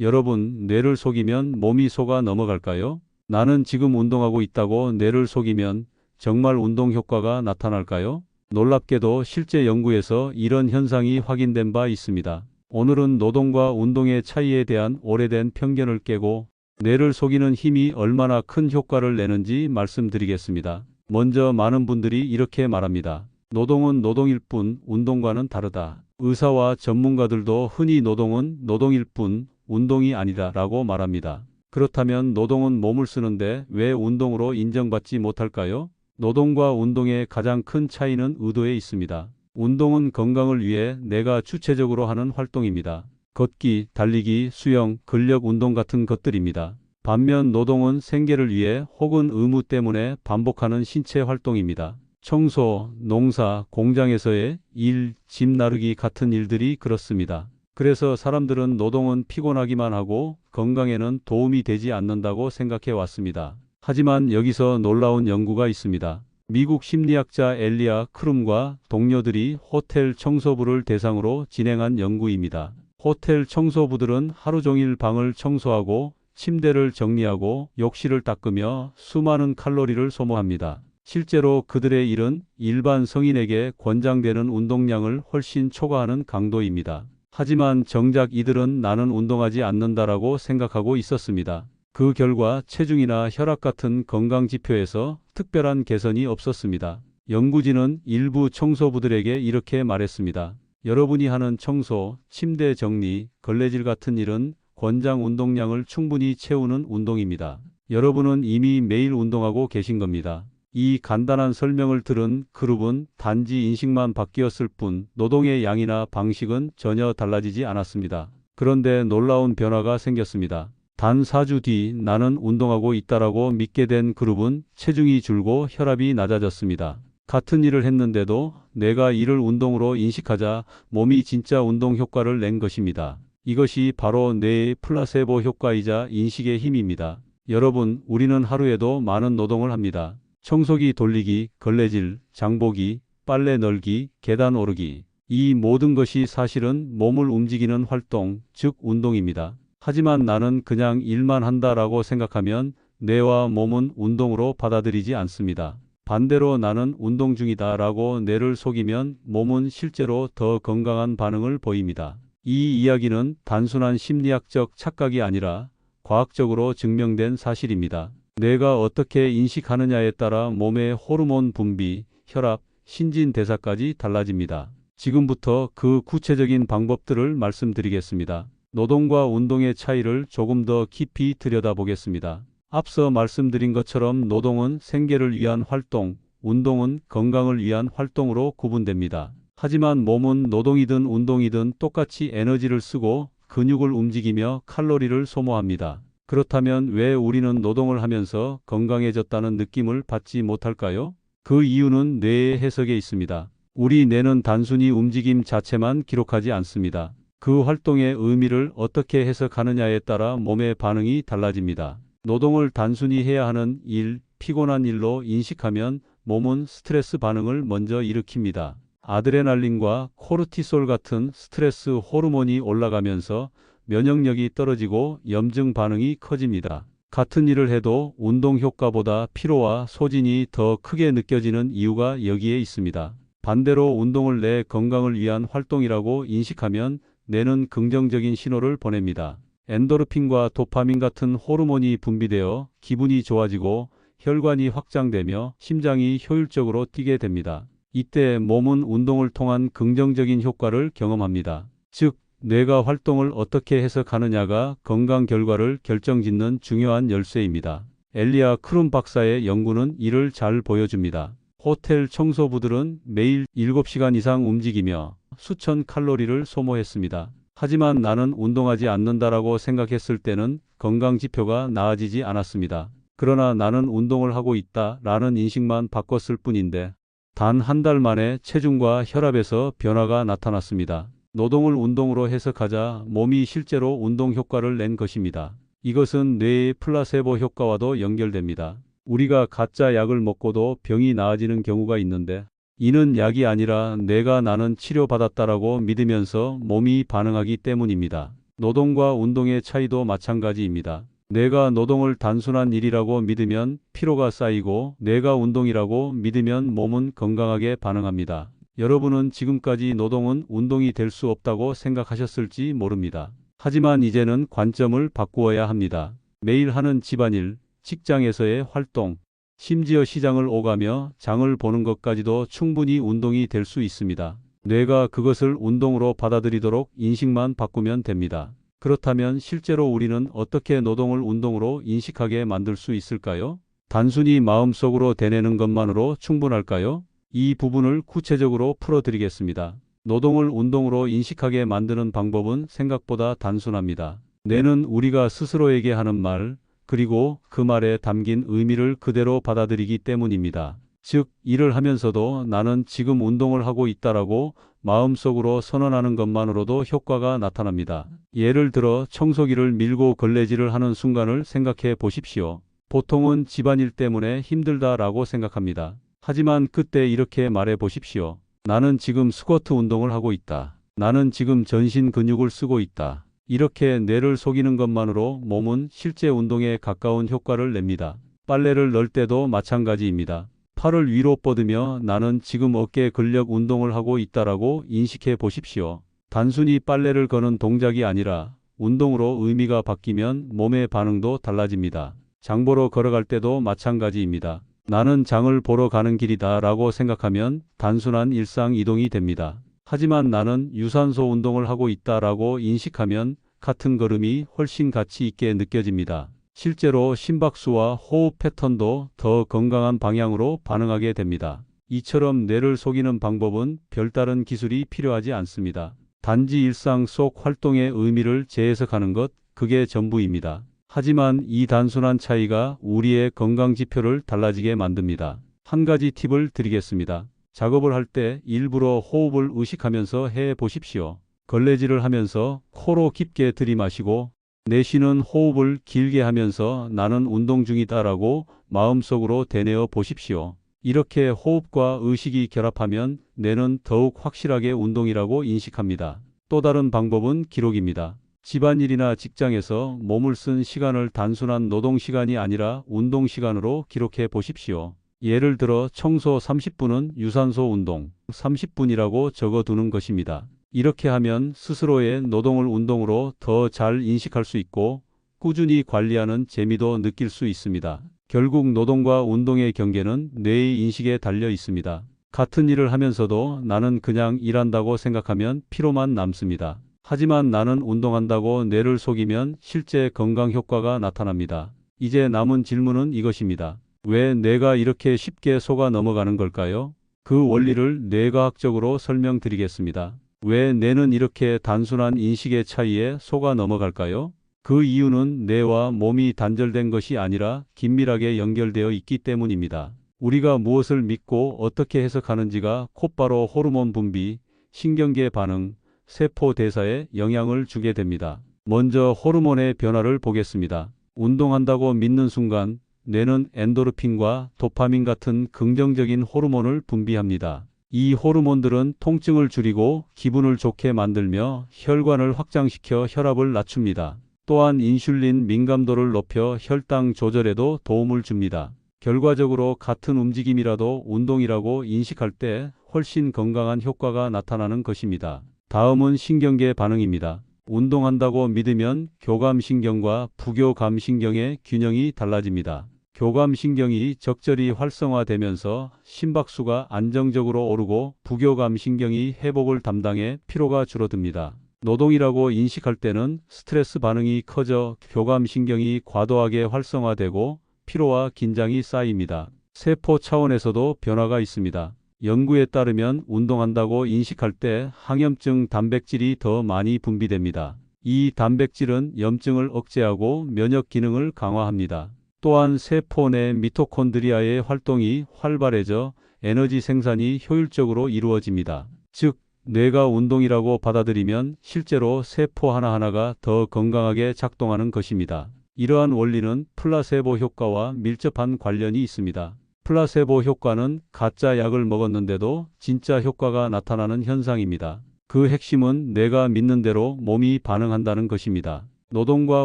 여러분, 뇌를 속이면 몸이 속아 넘어갈까요? 나는 지금 운동하고 있다고 뇌를 속이면 정말 운동 효과가 나타날까요? 놀랍게도 실제 연구에서 이런 현상이 확인된 바 있습니다. 오늘은 노동과 운동의 차이에 대한 오래된 편견을 깨고 뇌를 속이는 힘이 얼마나 큰 효과를 내는지 말씀드리겠습니다. 먼저 많은 분들이 이렇게 말합니다. 노동은 노동일 뿐 운동과는 다르다. 의사와 전문가들도 흔히 노동은 노동일 뿐 운동이 아니다 라고 말합니다. 그렇다면 노동은 몸을 쓰는데 왜 운동으로 인정받지 못할까요? 노동과 운동의 가장 큰 차이는 의도에 있습니다. 운동은 건강을 위해 내가 주체적으로 하는 활동입니다. 걷기, 달리기, 수영, 근력 운동 같은 것들입니다. 반면 노동은 생계를 위해 혹은 의무 때문에 반복하는 신체 활동입니다. 청소, 농사, 공장에서의 일, 집 나르기 같은 일들이 그렇습니다. 그래서 사람들은 노동은 피곤하기만 하고 건강에는 도움이 되지 않는다고 생각해 왔습니다. 하지만 여기서 놀라운 연구가 있습니다. 미국 심리학자 엘리아 크룸과 동료들이 호텔 청소부를 대상으로 진행한 연구입니다. 호텔 청소부들은 하루 종일 방을 청소하고 침대를 정리하고 욕실을 닦으며 수많은 칼로리를 소모합니다. 실제로 그들의 일은 일반 성인에게 권장되는 운동량을 훨씬 초과하는 강도입니다. 하지만 정작 이들은 나는 운동하지 않는다라고 생각하고 있었습니다. 그 결과 체중이나 혈압 같은 건강 지표에서 특별한 개선이 없었습니다. 연구진은 일부 청소부들에게 이렇게 말했습니다. 여러분이 하는 청소, 침대 정리, 걸레질 같은 일은 권장 운동량을 충분히 채우는 운동입니다. 여러분은 이미 매일 운동하고 계신 겁니다. 이 간단한 설명을 들은 그룹은 단지 인식만 바뀌었을 뿐 노동의 양이나 방식은 전혀 달라지지 않았습니다. 그런데 놀라운 변화가 생겼습니다. 단 4주 뒤 나는 운동하고 있다라고 믿게 된 그룹은 체중이 줄고 혈압이 낮아졌습니다. 같은 일을 했는데도 내가 이를 운동으로 인식하자 몸이 진짜 운동 효과를 낸 것입니다. 이것이 바로 뇌의 플라세보 효과이자 인식의 힘입니다. 여러분, 우리는 하루에도 많은 노동을 합니다. 청소기 돌리기, 걸레질, 장보기, 빨래 널기, 계단 오르기. 이 모든 것이 사실은 몸을 움직이는 활동, 즉 운동입니다. 하지만 나는 그냥 일만 한다라고 생각하면 뇌와 몸은 운동으로 받아들이지 않습니다. 반대로 나는 운동 중이다 라고 뇌를 속이면 몸은 실제로 더 건강한 반응을 보입니다. 이 이야기는 단순한 심리학적 착각이 아니라 과학적으로 증명된 사실입니다. 뇌가 어떻게 인식하느냐에 따라 몸의 호르몬 분비, 혈압, 신진대사까지 달라집니다. 지금부터 그 구체적인 방법들을 말씀드리겠습니다. 노동과 운동의 차이를 조금 더 깊이 들여다보겠습니다. 앞서 말씀드린 것처럼 노동은 생계를 위한 활동, 운동은 건강을 위한 활동으로 구분됩니다. 하지만 몸은 노동이든 운동이든 똑같이 에너지를 쓰고 근육을 움직이며 칼로리를 소모합니다. 그렇다면 왜 우리는 노동을 하면서 건강해졌다는 느낌을 받지 못할까요? 그 이유는 뇌의 해석에 있습니다. 우리 뇌는 단순히 움직임 자체만 기록하지 않습니다. 그 활동의 의미를 어떻게 해석하느냐에 따라 몸의 반응이 달라집니다. 노동을 단순히 해야 하는 일, 피곤한 일로 인식하면 몸은 스트레스 반응을 먼저 일으킵니다. 아드레날린과 코르티솔 같은 스트레스 호르몬이 올라가면서 면역력이 떨어지고 염증 반응이 커집니다. 같은 일을 해도 운동 효과보다 피로와 소진이 더 크게 느껴지는 이유가 여기에 있습니다. 반대로 운동을 내 건강을 위한 활동이라고 인식하면 뇌는 긍정적인 신호를 보냅니다. 엔도르핀과 도파민 같은 호르몬이 분비되어 기분이 좋아지고 혈관이 확장되며 심장이 효율적으로 뛰게 됩니다. 이때 몸은 운동을 통한 긍정적인 효과를 경험합니다. 즉, 뇌가 활동을 어떻게 해석하느냐가 건강 결과를 결정짓는 중요한 열쇠입니다. 엘리아 크룸 박사의 연구는 이를 잘 보여줍니다. 호텔 청소부들은 매일 7시간 이상 움직이며 수천 칼로리를 소모했습니다. 하지만 나는 운동하지 않는다라고 생각했을 때는 건강 지표가 나아지지 않았습니다. 그러나 나는 운동을 하고 있다 라는 인식만 바꿨을 뿐인데 단 한 달 만에 체중과 혈압에서 변화가 나타났습니다. 노동을 운동으로 해석하자 몸이 실제로 운동 효과를 낸 것입니다. 이것은 뇌의 플라세보 효과와도 연결됩니다. 우리가 가짜 약을 먹고도 병이 나아지는 경우가 있는데 이는 약이 아니라 내가 나는 치료받았다라고 믿으면서 몸이 반응하기 때문입니다. 노동과 운동의 차이도 마찬가지입니다. 내가 노동을 단순한 일이라고 믿으면 피로가 쌓이고 내가 운동이라고 믿으면 몸은 건강하게 반응합니다. 여러분은 지금까지 노동은 운동이 될 수 없다고 생각하셨을지 모릅니다. 하지만 이제는 관점을 바꾸어야 합니다. 매일 하는 집안일, 직장에서의 활동, 심지어 시장을 오가며 장을 보는 것까지도 충분히 운동이 될 수 있습니다. 뇌가 그것을 운동으로 받아들이도록 인식만 바꾸면 됩니다. 그렇다면 실제로 우리는 어떻게 노동을 운동으로 인식하게 만들 수 있을까요? 단순히 마음속으로 되뇌는 것만으로 충분할까요? 이 부분을 구체적으로 풀어드리겠습니다. 노동을 운동으로 인식하게 만드는 방법은 생각보다 단순합니다. 뇌는 우리가 스스로에게 하는 말, 그리고 그 말에 담긴 의미를 그대로 받아들이기 때문입니다. 즉, 일을 하면서도 나는 지금 운동을 하고 있다라고 마음속으로 선언하는 것만으로도 효과가 나타납니다. 예를 들어 청소기를 밀고 걸레질을 하는 순간을 생각해 보십시오. 보통은 집안일 때문에 힘들다라고 생각합니다. 하지만 그때 이렇게 말해 보십시오. 나는 지금 스쿼트 운동을 하고 있다. 나는 지금 전신 근육을 쓰고 있다. 이렇게 뇌를 속이는 것만으로 몸은 실제 운동에 가까운 효과를 냅니다. 빨래를 넣을 때도 마찬가지입니다. 팔을 위로 뻗으며 나는 지금 어깨 근력 운동을 하고 있다라고 인식해 보십시오. 단순히 빨래를 거는 동작이 아니라 운동으로 의미가 바뀌면 몸의 반응도 달라집니다. 장 보러 걸어갈 때도 마찬가지입니다. 나는 장을 보러 가는 길이다 라고 생각하면 단순한 일상 이동이 됩니다. 하지만 나는 유산소 운동을 하고 있다 라고 인식하면 같은 걸음이 훨씬 가치 있게 느껴집니다. 실제로 심박수와 호흡 패턴도 더 건강한 방향으로 반응하게 됩니다. 이처럼 뇌를 속이는 방법은 별다른 기술이 필요하지 않습니다. 단지 일상 속 활동의 의미를 재해석하는 것, 그게 전부입니다. 하지만 이 단순한 차이가 우리의 건강 지표를 달라지게 만듭니다. 한 가지 팁을 드리겠습니다. 작업을 할 때 일부러 호흡을 의식하면서 해 보십시오. 걸레질을 하면서 코로 깊게 들이마시고 내쉬는 호흡을 길게 하면서 나는 운동 중이다라고 마음속으로 되뇌어 보십시오. 이렇게 호흡과 의식이 결합하면 뇌는 더욱 확실하게 운동이라고 인식합니다. 또 다른 방법은 기록입니다. 집안일이나 직장에서 몸을 쓴 시간을 단순한 노동 시간이 아니라 운동 시간으로 기록해 보십시오. 예를 들어 청소 30분은 유산소 운동 30분이라고 적어 두는 것입니다. 이렇게 하면 스스로의 노동을 운동으로 더 잘 인식할 수 있고 꾸준히 관리하는 재미도 느낄 수 있습니다. 결국 노동과 운동의 경계는 뇌의 인식에 달려 있습니다. 같은 일을 하면서도 나는 그냥 일한다고 생각하면 피로만 남습니다. 하지만 나는 운동한다고 뇌를 속이면 실제 건강 효과가 나타납니다. 이제 남은 질문은 이것입니다. 왜 뇌가 이렇게 쉽게 속아 넘어가는 걸까요? 그 원리를 뇌과학적으로 설명드리겠습니다. 왜 뇌는 이렇게 단순한 인식의 차이에 속아 넘어갈까요? 그 이유는 뇌와 몸이 단절된 것이 아니라 긴밀하게 연결되어 있기 때문입니다. 우리가 무엇을 믿고 어떻게 해석하는지가 곧바로 호르몬 분비, 신경계 반응, 세포 대사에 영향을 주게 됩니다. 먼저 호르몬의 변화를 보겠습니다. 운동한다고 믿는 순간 뇌는 엔도르핀과 도파민 같은 긍정적인 호르몬을 분비합니다. 이 호르몬들은 통증을 줄이고 기분을 좋게 만들며 혈관을 확장시켜 혈압을 낮춥니다. 또한 인슐린 민감도를 높여 혈당 조절에도 도움을 줍니다. 결과적으로 같은 움직임이라도 운동이라고 인식할 때 훨씬 건강한 효과가 나타나는 것입니다. 다음은 신경계 반응입니다. 운동한다고 믿으면 교감신경과 부교감신경의 균형이 달라집니다. 교감신경이 적절히 활성화되면서 심박수가 안정적으로 오르고 부교감신경이 회복을 담당해 피로가 줄어듭니다. 노동이라고 인식할 때는 스트레스 반응이 커져 교감신경이 과도하게 활성화되고 피로와 긴장이 쌓입니다. 세포 차원에서도 변화가 있습니다. 연구에 따르면 운동한다고 인식할 때 항염증 단백질이 더 많이 분비됩니다. 이 단백질은 염증을 억제하고 면역 기능을 강화합니다. 또한 세포 내 미토콘드리아의 활동이 활발해져 에너지 생산이 효율적으로 이루어집니다. 즉, 뇌가 운동이라고 받아들이면 실제로 세포 하나하나가 더 건강하게 작동하는 것입니다. 이러한 원리는 플라세보 효과와 밀접한 관련이 있습니다. 플라세보 효과는 가짜 약을 먹었는데도 진짜 효과가 나타나는 현상입니다. 그 핵심은 내가 믿는 대로 몸이 반응한다는 것입니다. 노동과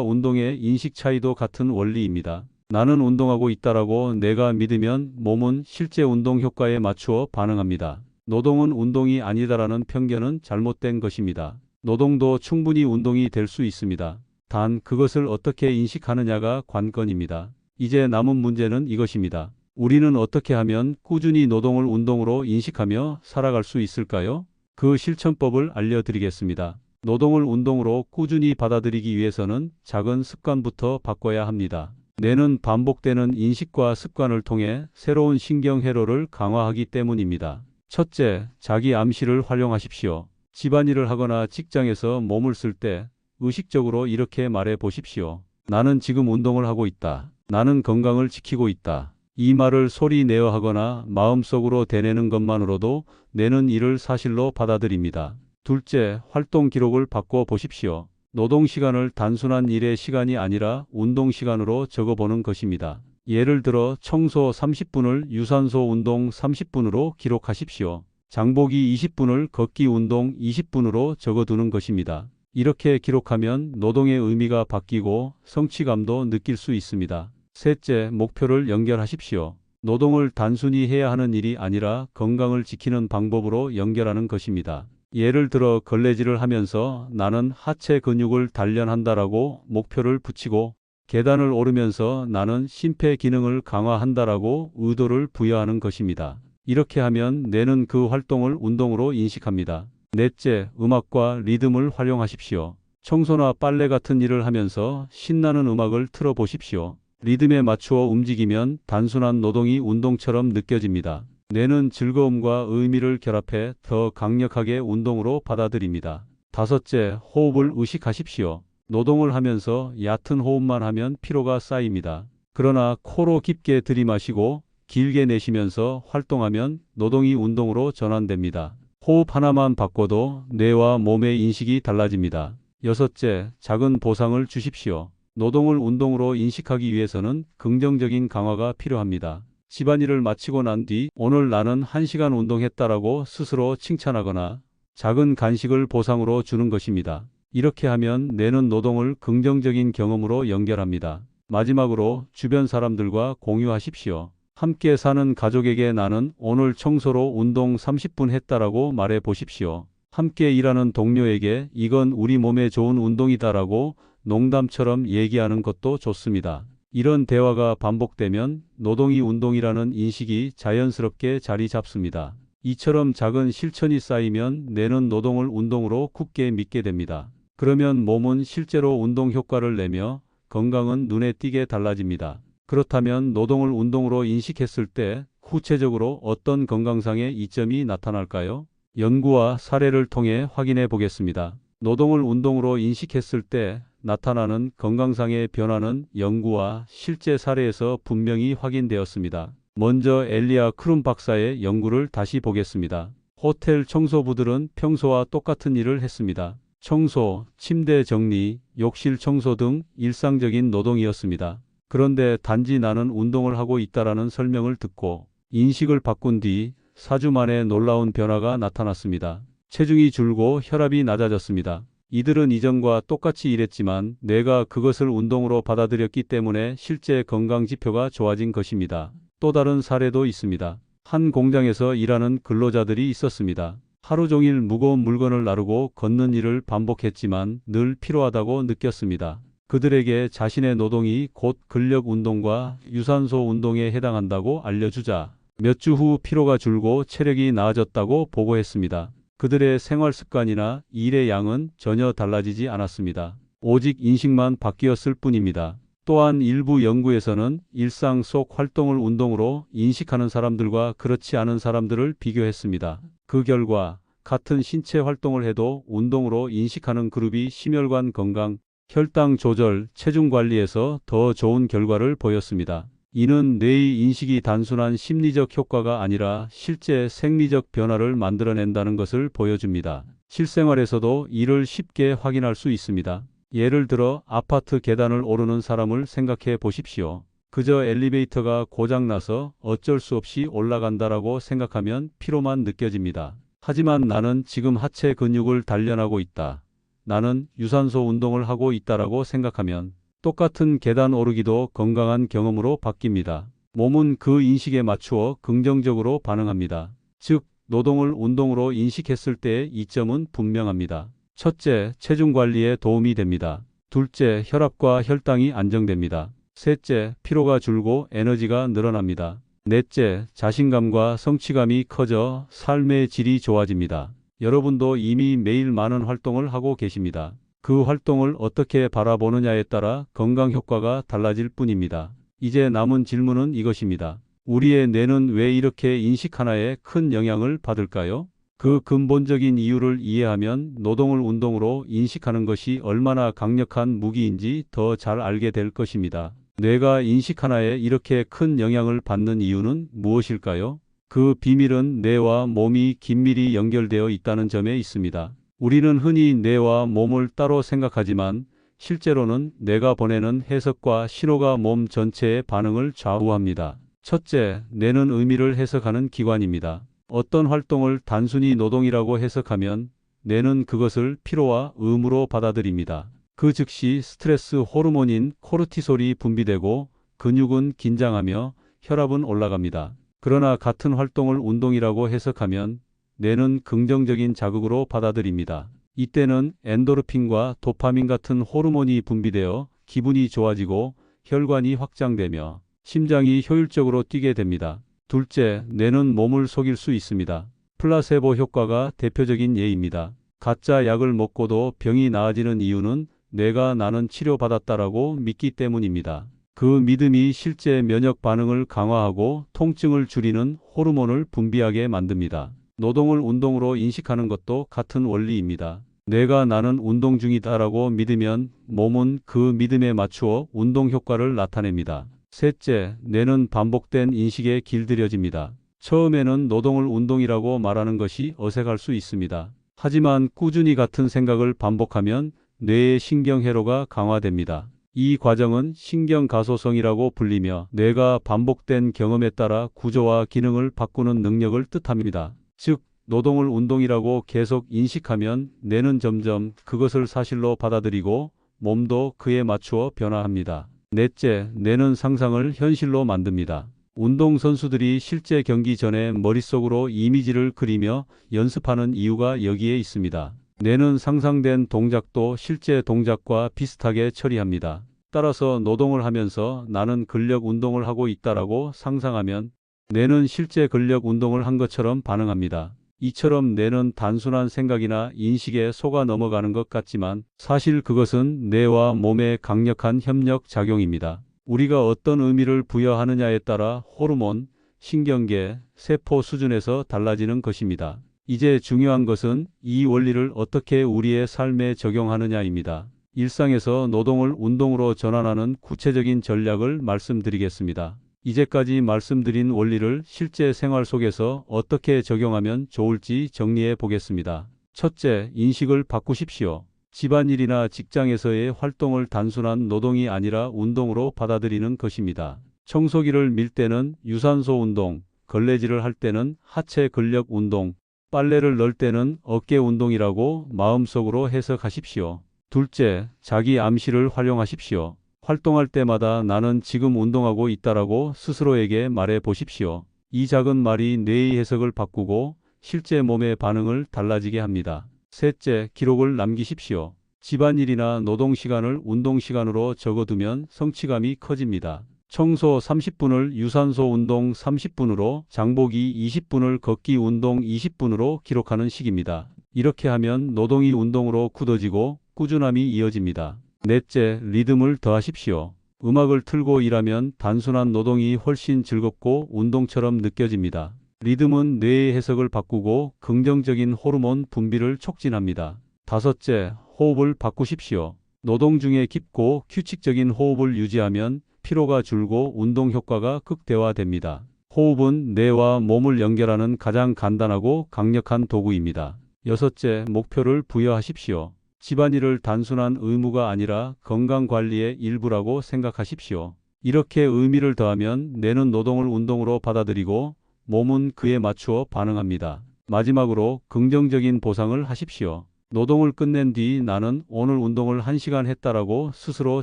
운동의 인식 차이도 같은 원리입니다. 나는 운동하고 있다라고 내가 믿으면 몸은 실제 운동 효과에 맞추어 반응합니다. 노동은 운동이 아니다라는 편견은 잘못된 것입니다. 노동도 충분히 운동이 될 수 있습니다. 단 그것을 어떻게 인식하느냐가 관건입니다. 이제 남은 문제는 이것입니다. 우리는 어떻게 하면 꾸준히 노동을 운동으로 인식하며 살아갈 수 있을까요? 그 실천법을 알려드리겠습니다. 노동을 운동으로 꾸준히 받아들이기 위해서는 작은 습관부터 바꿔야 합니다. 뇌는 반복되는 인식과 습관을 통해 새로운 신경 회로를 강화하기 때문입니다. 첫째, 자기 암시를 활용하십시오. 집안일을 하거나 직장에서 몸을 쓸 때 의식적으로 이렇게 말해 보십시오. 나는 지금 운동을 하고 있다. 나는 건강을 지키고 있다. 이 말을 소리 내어 하거나 마음속으로 되뇌는 것만으로도 뇌는 이를 사실로 받아들입니다. 둘째, 활동 기록을 바꿔 보십시오. 노동 시간을 단순한 일의 시간이 아니라 운동 시간으로 적어보는 것입니다. 예를 들어 청소 30분을 유산소 운동 30분으로 기록하십시오. 장보기 20분을 걷기 운동 20분으로 적어두는 것입니다. 이렇게 기록하면 노동의 의미가 바뀌고 성취감도 느낄 수 있습니다. 셋째, 목표를 연결하십시오. 노동을 단순히 해야 하는 일이 아니라 건강을 지키는 방법으로 연결하는 것입니다. 예를 들어 걸레질을 하면서 나는 하체 근육을 단련한다라고 목표를 붙이고 계단을 오르면서 나는 심폐 기능을 강화한다라고 의도를 부여하는 것입니다. 이렇게 하면 뇌는 그 활동을 운동으로 인식합니다. 넷째, 음악과 리듬을 활용하십시오. 청소나 빨래 같은 일을 하면서 신나는 음악을 틀어 보십시오. 리듬에 맞추어 움직이면 단순한 노동이 운동처럼 느껴집니다. 뇌는 즐거움과 의미를 결합해 더 강력하게 운동으로 받아들입니다. 다섯째, 호흡을 의식하십시오. 노동을 하면서 얕은 호흡만 하면 피로가 쌓입니다. 그러나 코로 깊게 들이마시고 길게 내쉬면서 활동하면 노동이 운동으로 전환됩니다. 호흡 하나만 바꿔도 뇌와 몸의 인식이 달라집니다. 여섯째, 작은 보상을 주십시오. 노동을 운동으로 인식하기 위해서는 긍정적인 강화가 필요합니다. 집안일을 마치고 난 뒤 오늘 나는 1시간 운동했다라고 스스로 칭찬하거나 작은 간식을 보상으로 주는 것입니다. 이렇게 하면 뇌는 노동을 긍정적인 경험으로 연결합니다. 마지막으로 주변 사람들과 공유하십시오. 함께 사는 가족에게 나는 오늘 청소로 운동 30분 했다라고 말해 보십시오. 함께 일하는 동료에게 이건 우리 몸에 좋은 운동이다라고 농담처럼 얘기하는 것도 좋습니다. 이런 대화가 반복되면 노동이 운동이라는 인식이 자연스럽게 자리 잡습니다. 이처럼 작은 실천이 쌓이면 뇌는 노동을 운동으로 굳게 믿게 됩니다. 그러면 몸은 실제로 운동 효과를 내며 건강은 눈에 띄게 달라집니다. 그렇다면 노동을 운동으로 인식했을 때 구체적으로 어떤 건강상의 이점이 나타날까요? 연구와 사례를 통해 확인해 보겠습니다. 노동을 운동으로 인식했을 때 나타나는 건강상의 변화는 연구와 실제 사례에서 분명히 확인되었습니다. 먼저 엘리아 크룸 박사의 연구를 다시 보겠습니다. 호텔 청소부들은 평소와 똑같은 일을 했습니다. 청소, 침대 정리, 욕실 청소 등 일상적인 노동이었습니다. 그런데 단지 나는 운동을 하고 있다라는 설명을 듣고 인식을 바꾼 뒤 4주 만에 놀라운 변화가 나타났습니다. 체중이 줄고 혈압이 낮아졌습니다. 이들은 이전과 똑같이 일했지만 뇌가 그것을 운동으로 받아들였기 때문에 실제 건강 지표가 좋아진 것입니다. 또 다른 사례도 있습니다. 한 공장에서 일하는 근로자들이 있었습니다. 하루 종일 무거운 물건을 나르고 걷는 일을 반복했지만 늘 피로하다고 느꼈습니다. 그들에게 자신의 노동이 곧 근력 운동과 유산소 운동에 해당한다고 알려주자 몇 주 후 피로가 줄고 체력이 나아졌다고 보고했습니다. 그들의 생활 습관이나 일의 양은 전혀 달라지지 않았습니다. 오직 인식만 바뀌었을 뿐입니다. 또한 일부 연구에서는 일상 속 활동을 운동으로 인식하는 사람들과 그렇지 않은 사람들을 비교했습니다. 그 결과 같은 신체 활동을 해도 운동으로 인식하는 그룹이 심혈관 건강, 혈당 조절, 체중 관리에서 더 좋은 결과를 보였습니다. 이는 뇌의 인식이 단순한 심리적 효과가 아니라 실제 생리적 변화를 만들어낸다는 것을 보여줍니다. 실생활에서도 이를 쉽게 확인할 수 있습니다. 예를 들어 아파트 계단을 오르는 사람을 생각해 보십시오. 그저 엘리베이터가 고장나서 어쩔 수 없이 올라간다라고 생각하면 피로만 느껴집니다. 하지만 나는 지금 하체 근육을 단련하고 있다. 나는 유산소 운동을 하고 있다라고 생각하면 똑같은 계단 오르기도 건강한 경험으로 바뀝니다. 몸은 그 인식에 맞추어 긍정적으로 반응합니다. 즉, 노동을 운동으로 인식했을 때의 이점은 분명합니다. 첫째, 체중 관리에 도움이 됩니다. 둘째, 혈압과 혈당이 안정됩니다. 셋째, 피로가 줄고 에너지가 늘어납니다. 넷째, 자신감과 성취감이 커져 삶의 질이 좋아집니다. 여러분도 이미 매일 많은 활동을 하고 계십니다. 그 활동을 어떻게 바라보느냐에 따라 건강 효과가 달라질 뿐입니다. 이제 남은 질문은 이것입니다. 우리의 뇌는 왜 이렇게 인식 하나에 큰 영향을 받을까요? 그 근본적인 이유를 이해하면 노동을 운동으로 인식하는 것이 얼마나 강력한 무기인지 더 잘 알게 될 것입니다. 뇌가 인식 하나에 이렇게 큰 영향을 받는 이유는 무엇일까요? 그 비밀은 뇌와 몸이 긴밀히 연결되어 있다는 점에 있습니다. 우리는 흔히 뇌와 몸을 따로 생각하지만 실제로는 뇌가 보내는 해석과 신호가 몸 전체의 반응을 좌우합니다. 첫째, 뇌는 의미를 해석하는 기관입니다. 어떤 활동을 단순히 노동이라고 해석하면 뇌는 그것을 피로와 의무로 받아들입니다. 그 즉시 스트레스 호르몬인 코르티솔이 분비되고 근육은 긴장하며 혈압은 올라갑니다. 그러나 같은 활동을 운동이라고 해석하면 뇌는 긍정적인 자극으로 받아들입니다. 이때는 엔도르핀과 도파민 같은 호르몬이 분비되어 기분이 좋아지고 혈관이 확장되며 심장이 효율적으로 뛰게 됩니다. 둘째, 뇌는 몸을 속일 수 있습니다. 플라세보 효과가 대표적인 예입니다. 가짜 약을 먹고도 병이 나아지는 이유는 뇌가 나는 치료받았다라고 믿기 때문입니다. 그 믿음이 실제 면역 반응을 강화하고 통증을 줄이는 호르몬을 분비하게 만듭니다. 노동을 운동으로 인식하는 것도 같은 원리입니다. 뇌가 나는 운동 중이다라고 믿으면 몸은 그 믿음에 맞추어 운동 효과를 나타냅니다. 셋째, 뇌는 반복된 인식에 길들여집니다. 처음에는 노동을 운동이라고 말하는 것이 어색할 수 있습니다. 하지만 꾸준히 같은 생각을 반복하면 뇌의 신경회로가 강화됩니다. 이 과정은 신경가소성이라고 불리며 뇌가 반복된 경험에 따라 구조와 기능을 바꾸는 능력을 뜻합니다. 즉, 노동을 운동이라고 계속 인식하면 뇌는 점점 그것을 사실로 받아들이고 몸도 그에 맞추어 변화합니다. 넷째, 뇌는 상상을 현실로 만듭니다. 운동선수들이 실제 경기 전에 머릿속으로 이미지를 그리며 연습하는 이유가 여기에 있습니다. 뇌는 상상된 동작도 실제 동작과 비슷하게 처리합니다. 따라서 노동을 하면서 나는 근력 운동을 하고 있다라고 상상하면 뇌는 실제 근력 운동을 한 것처럼 반응합니다. 이처럼 뇌는 단순한 생각이나 인식에 속아 넘어가는 것 같지만 사실 그것은 뇌와 몸의 강력한 협력 작용입니다. 우리가 어떤 의미를 부여하느냐에 따라 호르몬, 신경계, 세포 수준에서 달라지는 것입니다. 이제 중요한 것은 이 원리를 어떻게 우리의 삶에 적용하느냐입니다. 일상에서 노동을 운동으로 전환하는 구체적인 전략을 말씀드리겠습니다. 이제까지 말씀드린 원리를 실제 생활 속에서 어떻게 적용하면 좋을지 정리해 보겠습니다. 첫째, 인식을 바꾸십시오. 집안일이나 직장에서의 활동을 단순한 노동이 아니라 운동으로 받아들이는 것입니다. 청소기를 밀 때는 유산소 운동, 걸레질을 할 때는 하체 근력 운동, 빨래를 넣을 때는 어깨 운동이라고 마음속으로 해석하십시오. 둘째, 자기 암시를 활용하십시오. 활동할 때마다 나는 지금 운동하고 있다라고 스스로에게 말해 보십시오. 이 작은 말이 뇌의 해석을 바꾸고 실제 몸의 반응을 달라지게 합니다. 셋째, 기록을 남기십시오. 집안일이나 노동 시간을 운동 시간으로 적어두면 성취감이 커집니다. 청소 30분을 유산소 운동 30분으로 장보기 20분을 걷기 운동 20분으로 기록하는 식입니다. 이렇게 하면 노동이 운동으로 굳어지고 꾸준함이 이어집니다. 넷째, 리듬을 더하십시오. 음악을 틀고 일하면 단순한 노동이 훨씬 즐겁고 운동처럼 느껴집니다. 리듬은 뇌의 해석을 바꾸고 긍정적인 호르몬 분비를 촉진합니다. 다섯째, 호흡을 바꾸십시오. 노동 중에 깊고 규칙적인 호흡을 유지하면 피로가 줄고 운동 효과가 극대화됩니다. 호흡은 뇌와 몸을 연결하는 가장 간단하고 강력한 도구입니다. 여섯째, 목표를 부여하십시오. 집안일을 단순한 의무가 아니라 건강 관리의 일부라고 생각하십시오. 이렇게 의미를 더하면 뇌는 노동을 운동으로 받아들이고 몸은 그에 맞추어 반응합니다. 마지막으로 긍정적인 보상을 하십시오. 노동을 끝낸 뒤 나는 오늘 운동을 1시간 했다라고 스스로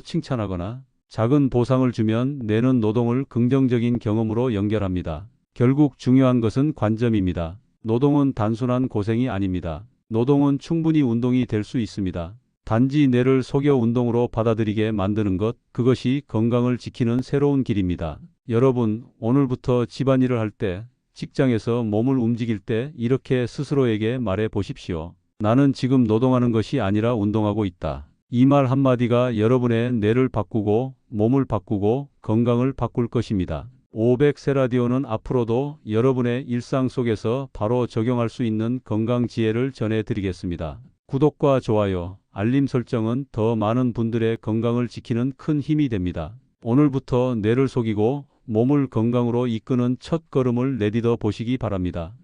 칭찬하거나 작은 보상을 주면 뇌는 노동을 긍정적인 경험으로 연결합니다. 결국 중요한 것은 관점입니다. 노동은 단순한 고생이 아닙니다. 노동은 충분히 운동이 될 수 있습니다. 단지 뇌를 속여 운동으로 받아들이게 만드는 것, 그것이 건강을 지키는 새로운 길입니다. 여러분, 오늘부터 집안일을 할 때, 직장에서 몸을 움직일 때 이렇게 스스로에게 말해 보십시오. 나는 지금 노동하는 것이 아니라 운동하고 있다. 이 말 한마디가 여러분의 뇌를 바꾸고 몸을 바꾸고 건강을 바꿀 것입니다. 500세 라디오는 앞으로도 여러분의 일상 속에서 바로 적용할 수 있는 건강 지혜를 전해드리겠습니다. 구독과 좋아요, 알림 설정은 더 많은 분들의 건강을 지키는 큰 힘이 됩니다. 오늘부터 뇌를 속이고 몸을 건강으로 이끄는 첫 걸음을 내디뎌 보시기 바랍니다.